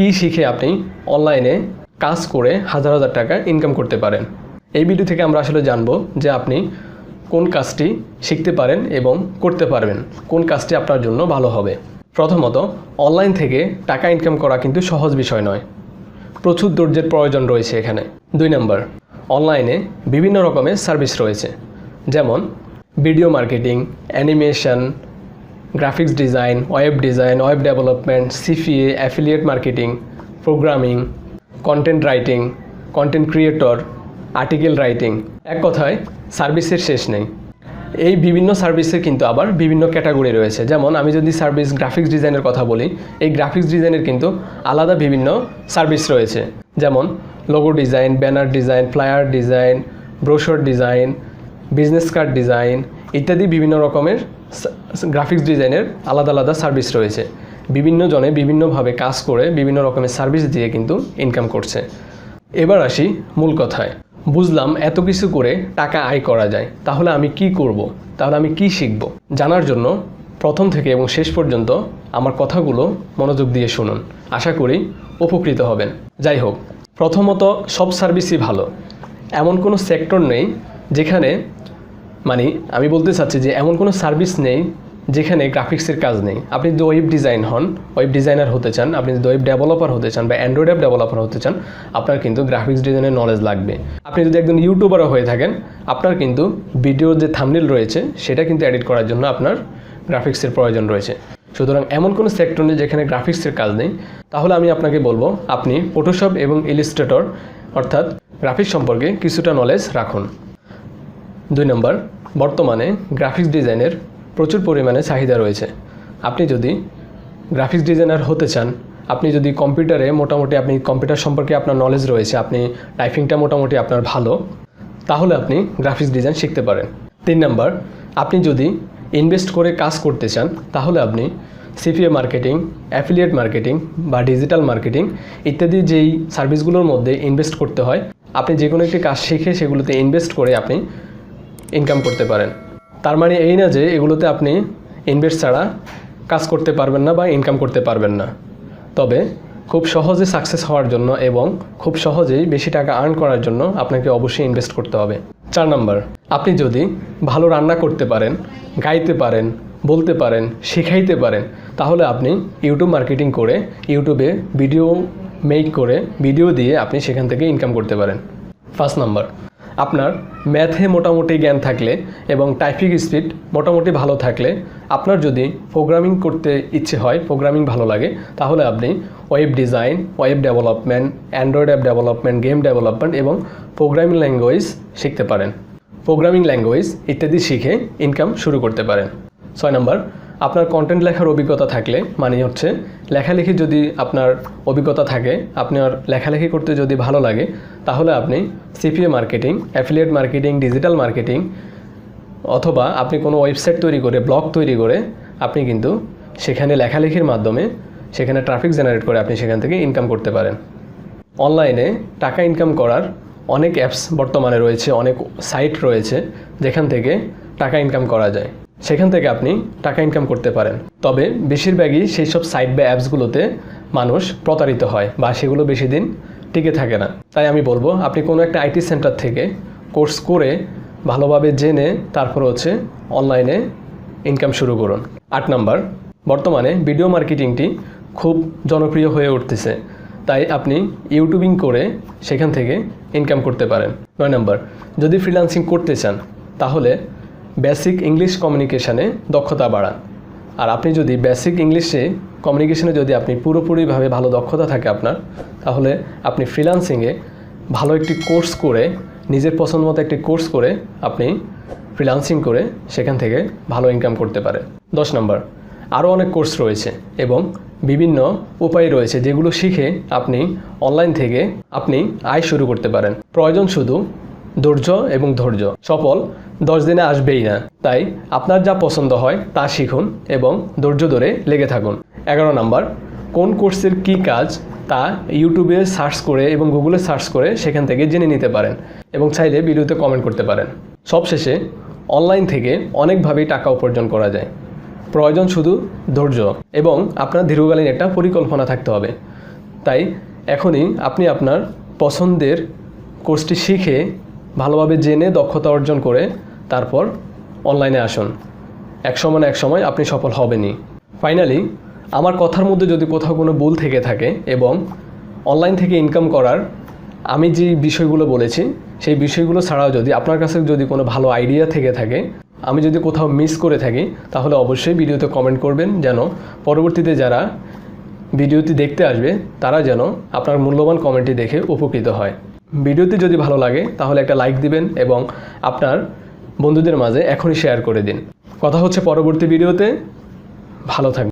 কি শিখে আপনি অনলাইনে কাজ করে হাজার হাজার টাকা ইনকাম করতে পারেন? এই ভিডিও থেকে আমরা আসলে জানব যে আপনি কোন কাজটি শিখতে পারেন এবং করতে পারবেন। কোন কাজটি আপনার জন্য ভালো হবে? প্রথমত, অনলাইন থেকে টাকা ইনকাম করা কিন্তু সহজ বিষয় নয়। প্রচুর ধৈর্যের প্রয়োজন রয়েছে এখানে। দুই নম্বর, অনলাইনে বিভিন্ন রকমের সার্ভিস রয়েছে। যেমন video marketing animation graphics design web design web development CPA affiliate marketing programming content writing content creator article writing এক কথায় সার্ভিসের শেষ নেই। এই বিভিন্ন সার্ভিসের কিন্তু আবার বিভিন্ন ক্যাটাগরি রয়েছে। যেমন আমি যদি সার্ভিস গ্রাফিক্স ডিজাইনের কথা বলি, এই গ্রাফিক্স ডিজাইনের কিন্তু আলাদা বিভিন্ন সার্ভিস রয়েছে। যেমন logo design banner design flyer design brochure design business card design ইত্যাদি বিভিন্ন রকমের গ্রাফিক্স ডিজাইনের আলাদা আলাদা সার্ভিস রয়েছে। বিভিন্ন জনে বিভিন্নভাবে কাজ করে বিভিন্ন রকমের সার্ভিস দিয়ে কিন্তু ইনকাম করছে। এবার আসি মূল কথায়। বুঝলাম এত কিছু করে টাকা আয় করা যায়। তাহলে আমি কি করব। তাহলে আমি কি শিখব? জানার জন্য প্রথম থেকে এবং শেষ পর্যন্ত আমার কথাগুলো মনোযোগ দিয়ে শুনুন। আশা করি উপকৃত হবেন। যাই হোক, প্রথমত সব সার্ভিসই ভালো। এমন কোনো সেক্টর নেই যেখানে মানে আমি বলতে চাচ্ছি যে এমন কোনো সার্ভিস নেই যেখানে গ্রাফিক্সের কাজ নেই। আপনি যদি ওয়েব ডিজাইন হন ওয়েব ডিজাইনার হতে চান, আপনি যদি ওয়েব ডেভেলপার হতে চান বা অ্যান্ড্রয়েড অ্যাপ ডেভেলপার হতে চান, আপনার কিন্তু গ্রাফিক্স ডিজাইনের নলেজ লাগবে। আপনি যদি একজন ইউটিউবারও হয়ে থাকেন, আপনার কিন্তু ভিডিওর যে থামনেল রয়েছে, সেটা কিন্তু এডিট করার জন্য আপনার গ্রাফিক্সের প্রয়োজন রয়েছে। সুতরাং এমন কোনো সেক্টর নেই যেখানে গ্রাফিক্সের কাজ নেই। তাহলে আমি আপনাকে বলব, আপনি ফটোশপ এবং ইলিস্ট্রেটর অর্থাৎ গ্রাফিক্স সম্পর্কে কিছুটা নলেজ রাখুন। দুই নম্বর, বর্তমানে গ্রাফিক্স ডিজাইনের প্রচুর পরিমাণে চাহিদা রয়েছে। আপনি যদি গ্রাফিক্স ডিজাইনার হতে চান, আপনি যদি কম্পিউটারে মোটামুটি আপনি কম্পিউটার সম্পর্কে আপনার নলেজ রয়েছে, আপনি টাইপিংটা মোটামুটি আপনার ভালো, তাহলে আপনি গ্রাফিক্স ডিজাইন শিখতে পারেন। তিন নম্বর, আপনি যদি ইনভেস্ট করে কাজ করতে চান, তাহলে আপনি সিপিএ মার্কেটিং অ্যাফিলিয়েট মার্কেটিং বা ডিজিটাল মার্কেটিং ইত্যাদি যেই সার্ভিসগুলোর মধ্যে ইনভেস্ট করতে হয়, আপনি যে কোনো একটি কাজ শিখে সেগুলোতে ইনভেস্ট করে আপনি ইনকাম করতে পারেন। তার মানে এই না যে এগুলোতে আপনি ইনভেস্ট ছাড়া কাজ করতে পারবেন না বা ইনকাম করতে পারবেন না। তবে খুব সহজে সাকসেস হওয়ার জন্য এবং খুব সহজেই বেশি টাকা আর্ন করার জন্য আপনাকে অবশ্যই ইনভেস্ট করতে হবে। চার নাম্বার, আপনি যদি ভালো রান্না করতে পারেন, গাইতে পারেন, বলতে পারেন, শেখাইতে পারেন, তাহলে আপনি ইউটিউব মার্কেটিং করে ইউটিউবে ভিডিও মেক করে ভিডিও দিয়ে আপনি সেখান থেকে ইনকাম করতে পারেন। ফার্স্ট নাম্বার আপনার ম্যাথে মোটামুটি জ্ঞান থাকলে এবং টাইপিং স্পিড মোটামুটি ভালো থাকলে আপনার যদি প্রোগ্রামিং করতে ইচ্ছে হয়, প্রোগ্রামিং ভালো লাগে, তাহলে আপনি web design, web development, android app development, game development এবং প্রোগ্রামিং ল্যাঙ্গুয়েজ শিখতে পারেন। প্রোগ্রামিং ল্যাঙ্গুয়েজ ইত্যাদি শিখে ইনকাম শুরু করতে পারেন। ছয় নম্বর আপনার কন্টেন্ট লেখার অভিজ্ঞতা থাকলে মানে হচ্ছে লেখালেখি যদি আপনার অভিজ্ঞতা থাকে আপনার লেখালেখি করতে যদি ভালো লাগে, তাহলে আপনি CPA marketing affiliate marketing digital marketing অথবা আপনি কোনো ওয়েবসাইট তৈরি করে ব্লগ তৈরি করে, আপনি কিন্তু সেখানে লেখালেখির মাধ্যমে সেখানে ট্রাফিক জেনারেট করে আপনি সেখান থেকে ইনকাম করতে পারেন। অনলাইনে টাকা ইনকাম করার অনেক অ্যাপস বর্তমানে রয়েছে, অনেক সাইট রয়েছে, যেখান থেকে টাকা ইনকাম করা যায়। সেখান থেকে আপনি টাকা ইনকাম করতে পারেন। তবে বেশিরভাগই সেই সব সাইট বা অ্যাপসগুলোতে মানুষ প্রতারিত হয় বা সেগুলো বেশি দিন টিকে থাকে না। তাই আমি বলব, আপনি কোনো একটা আইটি সেন্টার থেকে কোর্স করে ভালোভাবে জেনে তারপর হচ্ছে অনলাইনে ইনকাম শুরু করুন। আট নাম্বার, বর্তমানে ভিডিও মার্কেটিংটি খুব জনপ্রিয় হয়ে উঠতেছে। তাই আপনি ইউটিউবিং করে সেখান থেকে ইনকাম করতে পারেন। নয় নম্বর, যদি ফ্রিল্যান্সিং করতে চান, তাহলে বেসিক ইংলিশ কমিউনিকেশানে দক্ষতা বাড়ান। আর আপনি যদি বেসিক ইংলিশে কমিউনিকেশনে যদি আপনি পুরোপুরিভাবে ভালো দক্ষতা থাকে আপনার, তাহলে আপনি ফ্রিল্যান্সিংয়ে ভালো একটি কোর্স করে, নিজের পছন্দ মতো একটি কোর্স করে আপনি ফ্রিল্যান্সিং করে সেখান থেকে ভালো ইনকাম করতে পারেন। দশ নম্বর, আরও অনেক কোর্স রয়েছে এবং বিভিন্ন উপায় রয়েছে যেগুলো শিখে আপনি অনলাইন থেকে আপনি আয় শুরু করতে পারেন। প্রয়োজন শুধু ধৈর্য এবং ধৈর্য। সফল দশ দিনে আসবেই না। তাই আপনার যা পছন্দ হয় তা শিখুন এবং ধৈর্য ধরে লেগে থাকুন। এগারো নাম্বার, কোন কোর্সের কী কাজ তা ইউটিউবে সার্চ করে এবং গুগলে সার্চ করে সেখান থেকে জেনে নিতে পারেন এবং চাইলে ভিডিওতে কমেন্ট করতে পারেন। সবশেষে অনলাইন থেকে অনেকভাবেই টাকা উপার্জন করা যায়। প্রয়োজন শুধু ধৈর্য এবং আপনার দীর্ঘকালীন একটা পরিকল্পনা থাকতে হবে। তাই এখনই আপনি আপনার পছন্দের কোর্সটি শিখে ভালোভাবে জেনে দক্ষতা অর্জন করে তারপর অনলাইনে আসুন। এক সময় এক সময় আপনি সফল হবেনই। ফাইনালি আমার কথার মধ্যে যদি কোথাও কোনো ভুল থেকে থাকে এবং অনলাইন থেকে ইনকাম করার আমি যে বিষয়গুলো বলেছি, সেই বিষয়গুলো ছাড়াও যদি আপনার কাছে যদি কোনো ভালো আইডিয়া থেকে থাকে, আমি যদি কোথাও মিস করে থাকি, তাহলে অবশ্যই ভিডিওতে কমেন্ট করবেন যেন পরবর্তীতে যারা ভিডিওটি দেখতে আসবে, তারা যেন আপনার মূল্যবান কমেন্টটি দেখে উপকৃত হয়। ভিডিওটি যদি ভালো লাগে, তাহলে একটা লাইক দিবেন এবং আপনার বন্ধুদের মাঝে এখনই শেয়ার করে দিন। কথা হচ্ছে পরবর্তী ভিডিওতে। ভালো থাকবেন।